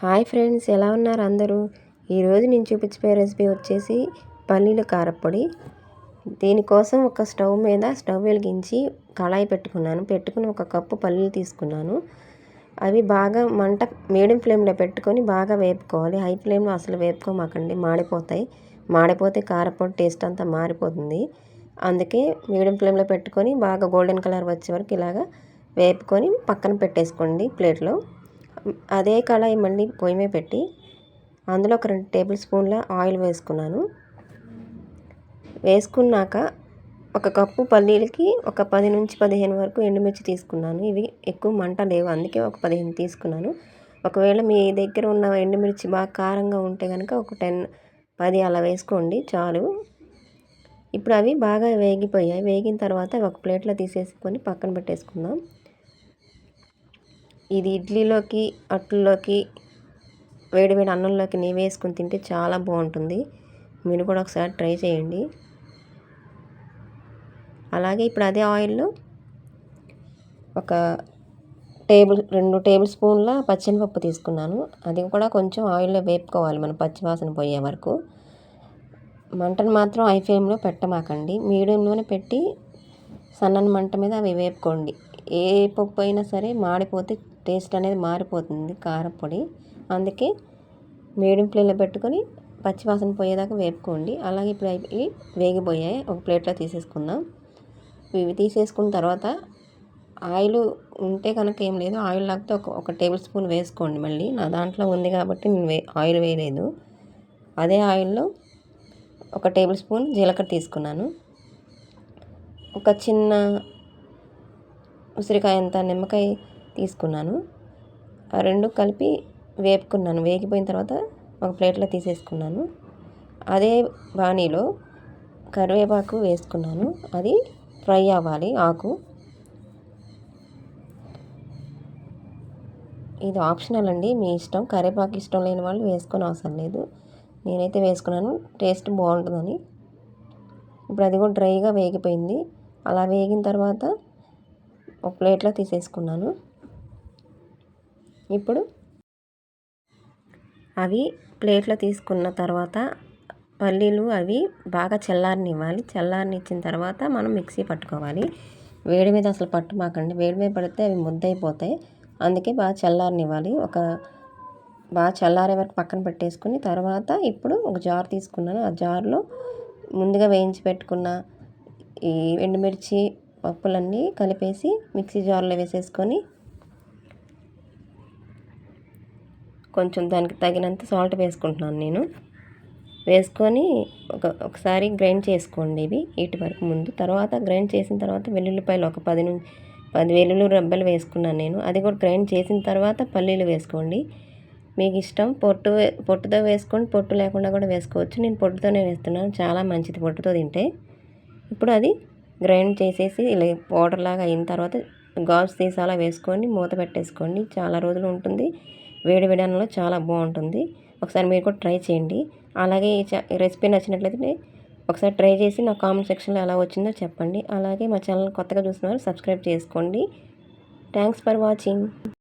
Hi friends ఎలా ఉన్నారు అందరూ? ఈరోజు నేను చూపించే రెసిపీ వచ్చేసి పల్లీల కారపొడి దీనికోసం ఒక స్టవ్ మీద స్టవ్ వెలిగించి కళాయి పెట్టుకున్నాను. పెట్టుకుని ఒక కప్పు పల్లీలు తీసుకున్నాను. అవి బాగా మంట మీడియం ఫ్లేమ్లో పెట్టుకొని బాగా వేపుకోవాలి. హై ఫ్లేమ్లో అసలు వేపుకోమాకండి మాడిపోతాయి. మాడిపోతే కారపొడి టేస్ట్ అంతా మారిపోతుంది. అందుకే మీడియం ఫ్లేమ్లో పెట్టుకొని బాగా గోల్డెన్ కలర్ వచ్చే వరకు ఇలాగా వేపుకొని పక్కన పెట్టేసుకోండి ప్లేట్లో. అదే కళాయి మళ్ళీ పొయ్యి మీద పెట్టి అందులో ఒక రెండు టేబుల్ స్పూన్ల ఆయిల్ వేసుకున్నాను. వేసుకున్నాక ఒక కప్పు పల్లీలకి ఒక పది నుంచి పదిహేను వరకు ఎండుమిర్చి తీసుకున్నాను. ఇవి ఎక్కువ మంట లేవు అందుకే ఒక పదిహేను తీసుకున్నాను. ఒకవేళ మీ దగ్గర ఉన్న ఎండుమిర్చి బాగా కారంగా ఉంటే కనుక ఒక టెన్ పది అలా వేసుకోండి చాలు. ఇప్పుడు అవి బాగా వేగిపోయాయి. వేగిన తర్వాత ఒక ప్లేట్లో తీసేసుకొని పక్కన పెట్టేసుకుందాం. ఇది ఇడ్లీలోకి అట్లలోకి వేడి వేడి అన్నంలోకి నెయ్యి వేసుకుని తింటే చాలా బాగుంటుంది. మీరు కూడా ఒకసారి ట్రై చేయండి. అలాగే ఇప్పుడు అదే ఆయిల్లో ఒక టేబుల్ రెండు టేబుల్ స్పూన్ల పచ్చెనపప్పు తీసుకున్నాను. అది కూడా కొంచెం ఆయిల్లో వేపుకోవాలి మన పచ్చివాసన పోయే వరకు. మంటను మాత్రం ఐ ఫ్లేమ్లో పెట్టమాకండి. మీడియంలోనే పెట్టి సన్నని మంట మీద అవి వేపుకోండి. ఏ పప్పు అయినా సరే మాడిపోతే టేస్ట్ అనేది మారిపోతుంది కారపొడి అందుకే మీడియం ఫ్లేమ్లో పెట్టుకొని పచ్చివాసన పోయేదాకా వేపుకోండి. అలాగే ఇప్పుడు ఇవి వేగిపోయాయి. ఒక ప్లేట్లో తీసేసుకుందాం. ఇవి తీసేసుకున్న తర్వాత ఆయిల్ ఉంటే కనుక ఏం లేదు. ఆయిల్ లేకపోతే ఒక ఒక టేబుల్ స్పూన్ వేసుకోండి మళ్ళీ. నా దాంట్లో ఉంది కాబట్టి నేను వే ఆయిల్ వేయలేదు. అదే ఆయిల్లో ఒక టేబుల్ స్పూన్ జీలకర్ర తీసుకున్నాను. ఒక చిన్న ఉసిరికాయ అంత నిమ్మకాయ తీసుకున్నాను. ఆ రెండు కలిపి వేపుకున్నాను. వేగిపోయిన తర్వాత ఒక ప్లేట్లో తీసేసుకున్నాను. అదే బాణీలో కరివేపాకు వేసుకున్నాను. అది ఫ్రై అవ్వాలి. ఆకు. ఇది ఆప్షనల్ అండి. మీ ఇష్టం. కరివేపాకు ఇష్టం లేని వాళ్ళు వేసుకొని అవసరం లేదు. నేనైతే వేసుకున్నాను. టేస్ట్ బాగుంటుందని. ఇప్పుడు అది కూడా డ్రైగా వేగిపోయింది. అలా వేగిన తర్వాత ఒక ప్లేట్లో తీసేసుకున్నాను. ఇప్పుడు అవి ప్లేట్లో తీసుకున్న తర్వాత పల్లీలు అవి బాగా చల్లారనివ్వాలి. చల్లారనిచ్చిన తర్వాత మనం మిక్సీ పట్టుకోవాలి. వేడి మీద అసలు పట్టుమాకండి వేడి మీద పడితే అవి ముద్దయిపోతాయి. అందుకే బాగా చల్లారనివ్వాలి. ఒక బాగా చల్లారే వరకు పక్కన పెట్టేసుకుని తర్వాత ఇప్పుడు ఒక జార్ తీసుకున్నాను. ఆ జార్లో ముందుగా వేయించి పెట్టుకున్న ఈ ఎండుమిర్చి పప్పులన్నీ కలిపేసి మిక్సీ జార్లో వేసేసుకొని కొంచెం దానికి తగినంత సాల్ట్ వేసుకుంటున్నాను నేను. వేసుకొని ఒక ఒకసారి గ్రైండ్ చేసుకోండి ఇవి ఇటు వరకు ముందు. తర్వాత గ్రైండ్ చేసిన తర్వాత వెల్లుల్లిపాయలు ఒక పది నుంచి పది వెల్లుల్లి రబ్బలు వేసుకున్నాను నేను. అది కూడా గ్రైండ్ చేసిన తర్వాత పల్లీలు వేసుకోండి. మీకు ఇష్టం పొట్టు పొట్టుతో వేసుకోండి పొట్టు లేకుండా కూడా వేసుకోవచ్చు. నేను పొట్టుతోనే వేస్తున్నాను. చాలా మంచిది పొట్టుతో తింటే. ఇప్పుడు అది గ్రైండ్ చేసేసి ఇలా పౌడర్ లాగా అయిన తర్వాత గాజు సీసాలా వేసుకొని మూత పెట్టేసుకోండి. చాలా రోజులు ఉంటుంది. వేడి వేడి అన్నంలో చాలా బాగుంటుంది. ఒకసారి మీరు కూడా ట్రై చేయండి. అలాగే ఈ రెసిపీ నచ్చినట్లయితే ఒకసారి ట్రై చేసి నా కామెంట్ సెక్షన్లో ఎలా వచ్చిందో చెప్పండి. అలాగే మా ఛానల్ కొత్తగా చూస్తున్నారు సబ్స్క్రైబ్ చేసుకోండి. Thanks for watching.